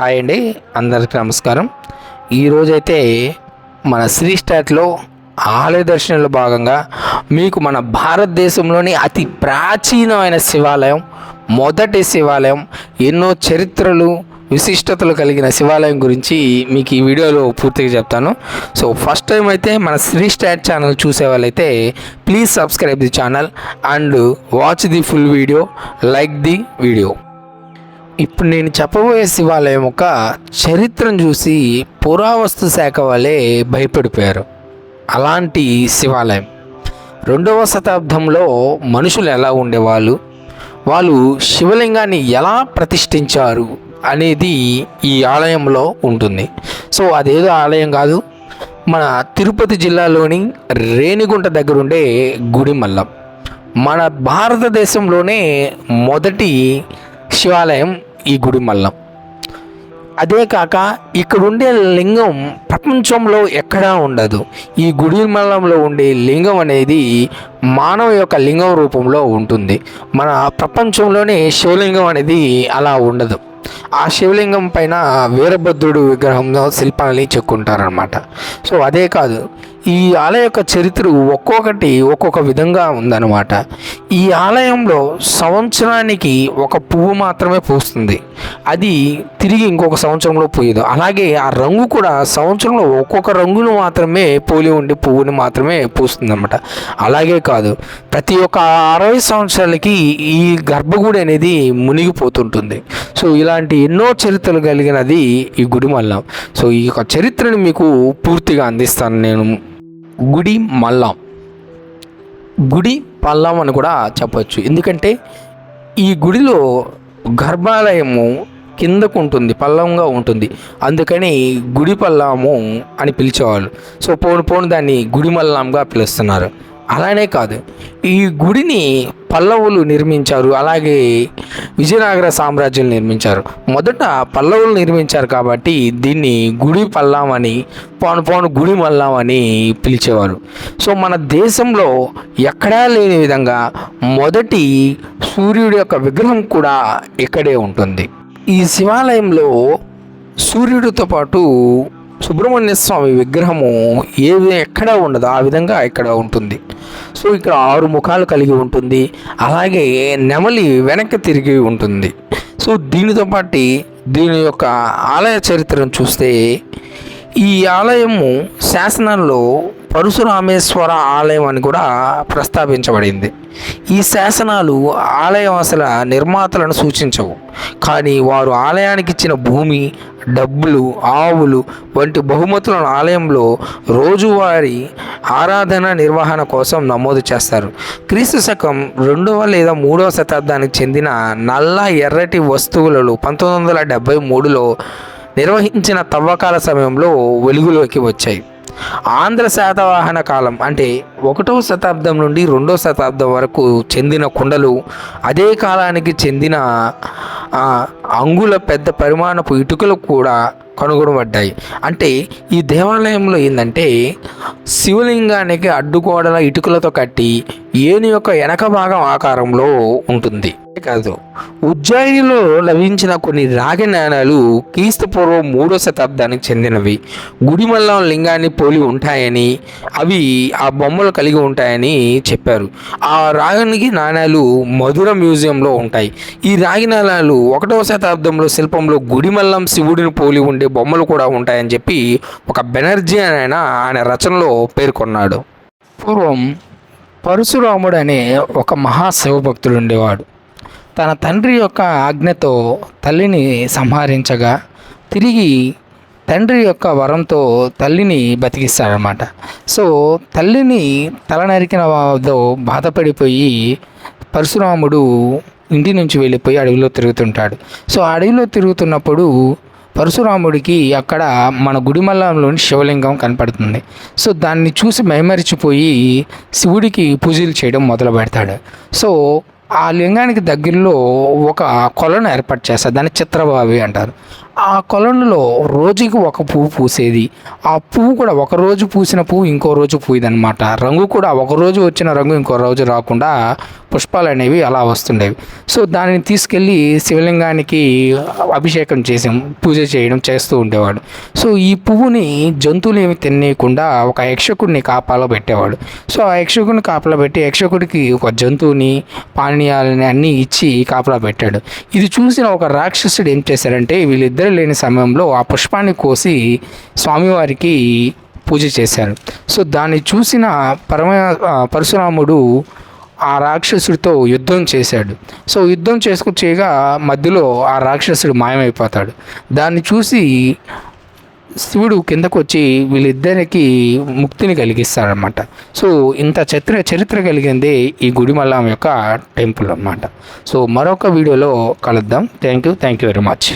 Hi అండి అందరికీ నమస్కారం. ఈరోజైతే మన శ్రీ స్టాట్లో ఆలయ దర్శనంలో భాగంగా మీకు మన భారతదేశంలోని అతి ప్రాచీనమైన శివాలయం మొదటి శివాలయం ఎన్నో చరిత్రలు విశిష్టతలు కలిగిన శివాలయం గురించి మీకు ఈ వీడియోలో పూర్తిగా చెప్తాను. సో ఫస్ట్ టైం అయితే మన శ్రీ స్టాట్ ఛానల్ చూసే వాళ్ళైతే please subscribe the channel and watch the full video like the video. ఇప్పుడు నేను చెప్పబోయే శివాలయం ఒక చరిత్రను చూసి పురావస్తు శాఖ వాళ్ళే భయపడిపోయారు. అలాంటి శివాలయం. రెండవ శతాబ్దంలో మనుషులు ఎలా ఉండేవాళ్ళు? వాళ్ళు శివలింగాన్ని ఎలా ప్రతిష్ఠించారు అనేది ఈ ఆలయంలో ఉంటుంది. సో అదేదో ఆలయం కాదు. మన తిరుపతి జిల్లాలోని రేణిగుంట దగ్గరుండే గుడిమల్లం. మన భారతదేశంలోనే మొదటి శివాలయం ఈ గుడి మల్లం. అదే కాక ఇక్కడ ఉండే లింగం ప్రపంచంలో ఎక్కడా ఉండదు. ఈ గుడి మల్లంలో ఉండే లింగం అనేది మానవ యొక్క లింగం రూపంలో ఉంటుంది. మన ప్రపంచంలోనే శివలింగం అనేది అలా ఉండదు. ఆ శివలింగం పైన వీరభద్రుడు విగ్రహంలో శిల్పాలని చెక్కుంటారనమాట సో అదే కాదు ఈ ఆలయ యొక్క చరిత్ర ఒక్కొక్కటి ఒక్కొక్క విధంగా ఉందన్నమాట. ఈ ఆలయంలో సంవత్సరానికి ఒక పువ్వు మాత్రమే పూస్తుంది. అది తిరిగి ఇంకొక సంవత్సరంలో పూయదు. అలాగే ఆ రంగు కూడా సంవత్సరంలో ఒక్కొక్క రంగును మాత్రమే పోలి ఉండే పువ్వుని మాత్రమే పూస్తుంది అనమాట అలాగే కాదు ప్రతి ఒక్క అరవై సంవత్సరాలకి ఈ గర్భగుడి అనేది మునిగిపోతుంటుంది. సో ఇలాంటి ఎన్నో చరిత్రలు కలిగినది ఈ గుడి మల్లం. సో ఈ యొక్క చరిత్రని మీకు పూర్తిగా అందిస్తాను నేను. గుడి మల్లం. గుడి పల్లం అని కూడా చెప్పచ్చు. ఎందుకంటే ఈ గుడిలో గర్భాలయము కిందకు ఉంటుంది పల్లంగా ఉంటుంది. అందుకని గుడి పల్లాము అని పిలిచేవాళ్ళు. సో పోను పోను దాన్ని గుడి మల్లంగా పిలుస్తున్నారు. అలానే కాదు. ఈ గుడిని పల్లవులు నిర్మించారు. అలాగే విజయనగర సామ్రాజ్యం నిర్మించారు. మొదట పల్లవులు నిర్మించారు కాబట్టి దీన్ని గుడి పల్లం అని పోను పోను గుడి మల్లం అని పిలిచేవారు. సో మన దేశంలో ఎక్కడా లేని విధంగా మొదటి సూర్యుడి యొక్క విగ్రహం కూడా ఇక్కడే ఉంటుంది. ఈ శివాలయంలో సూర్యుడితో పాటు సుబ్రహ్మణ్య స్వామి విగ్రహము ఏ ఎక్కడ ఉండదు. ఆ విధంగా ఇక్కడ ఉంటుంది. సో ఇక్కడ ఆరు ముఖాలు కలిగి ఉంటుంది. అలాగే నెమలి వెనక్కి తిరిగి ఉంటుంది. సో దీనితో పాటు దీని యొక్క ఆలయ చరిత్రను చూస్తే ఈ ఆలయము శాసనంలో పరశురామేశ్వర ఆలయం అని కూడా ప్రస్తావించబడింది. ఈ శాసనాలు ఆలయవాసుల నిర్మాతలను సూచించవు. కానీ వారు ఆలయానికి ఇచ్చిన భూమి డబ్బులు ఆవులు వంటి బహుమతులను ఆలయంలో రోజువారీ ఆరాధన నిర్వహణ కోసం నమోదు చేస్తారు. క్రీస్తు శకం రెండవ లేదా మూడవ శతాబ్దానికి చెందిన నల్ల ఎర్రటి వస్తువులలో పంతొమ్మిది వందల డెబ్భై మూడులో నిర్వహించిన తవ్వకాల సమయంలో వెలుగులోకి వచ్చాయి. ఆంధ్ర శాతవాహన కాలం అంటే ఒకటవ శతాబ్దం నుండి రెండవ శతాబ్దం వరకు చెందిన కుండలు అదే కాలానికి చెందిన అంగుల అంగుళ పెద్ద పరిమాణపు ఇటుకలు కూడా కనుగొనబడ్డాయి. అంటే ఈ దేవాలయంలో ఏంటంటే శివలింగానికి అడ్డుగోడల ఇటుకలతో కట్టి ఏను యొక్క వెనక భాగం ఆకారంలో ఉంటుంది. కాదు. ఉజ్జయినిలో లభించిన కొన్ని రాగి నాణాలు క్రీస్తుపూర్వం మూడో శతాబ్దానికి చెందినవి. గుడిమల్లం లింగాన్ని పోలి ఉంటాయని అవి ఆ బొమ్మలు కలిగి ఉంటాయని చెప్పారు. ఆ రాగి నాణాలు మధుర మ్యూజియంలో ఉంటాయి. ఈ రాగి నాణాలు ఒకటవ శతాబ్దంలో శిల్పంలో గుడిమల్లం శివుడిని పోలి ఉండే బొమ్మలు కూడా ఉంటాయని చెప్పి ఒక బెనర్జీ అని ఆయన ఆయన రచనలో పేర్కొన్నాడు. పూర్వం పరశురాముడు అనే ఒక మహాశివభక్తుడు ఉండేవాడు. తన తండ్రి యొక్క ఆజ్ఞతో తల్లిని సంహరించగా తిరిగి తండ్రి యొక్క వరంతో తల్లిని బతికిస్తాడనమాట సో తల్లిని తల నరికిన వారితో బాధపడిపోయి పరశురాముడు ఇంటి నుంచి వెళ్ళిపోయి అడవిలో తిరుగుతుంటాడు. సో అడవిలో తిరుగుతున్నప్పుడు పరశురాముడికి అక్కడ మన గుడిమల్లంలోని శివలింగం కనపడుతుంది. సో దాన్ని చూసి మైమరిచిపోయి శివుడికి పూజలు చేయడం మొదలు పెడతాడు సో ఆ లింగానికి దగ్గరలో ఒక కొలను ఏర్పాటు చేస్తారు. దాన్ని చిత్రబావి అంటారు. ఆ కొలనులో రోజుకి ఒక పువ్వు పూసేది. ఆ పువ్వు కూడా ఒక రోజు పూసిన పువ్వు ఇంకో రోజు పూయదనమాట రంగు కూడా ఒక రోజు వచ్చిన రంగు ఇంకో రోజు రాకుండా పుష్పాలు అనేవి అలా వస్తుండేవి. సో దానిని తీసుకెళ్ళి శివలింగానికి అభిషేకం చేసి పూజ చేయడం చేస్తూ ఉండేవాడు. సో ఈ పువ్వుని జంతువులు ఏమి తినేయకుండా ఒక యక్షకుడిని కాపాలో పెట్టేవాడు. సో ఆ యక్షకుడిని కాపలా పెట్టి యక్షకుడికి ఒక జంతువుని పానీయాలని అన్నీ ఇచ్చి కాపలా పెట్టాడు. ఇది చూసిన ఒక రాక్షసుడు ఏం చేశారంటే వీళ్ళిద్దరు లేని సమయంలో ఆ పుష్పాన్ని కోసి స్వామివారికి పూజ చేశారు. సో దాన్ని చూసిన పరమ పరశురాముడు ఆ రాక్షసుడితో యుద్ధం చేశాడు. సో యుద్ధం చేసుకు చేయగా మధ్యలో ఆ రాక్షసుడు మాయమైపోతాడు. దాన్ని చూసి శివుడు కిందకు వచ్చి వీళ్ళిద్దరికి ముక్తిని కలిగిస్తాడనమాట సో ఇంత చరిత్ర చరిత్ర కలిగింది ఈ గుడిమల్లం యొక్క టెంపుల్ అన్నమాట. సో మరొక వీడియోలో కలుద్దాం. Thank you thank you very much.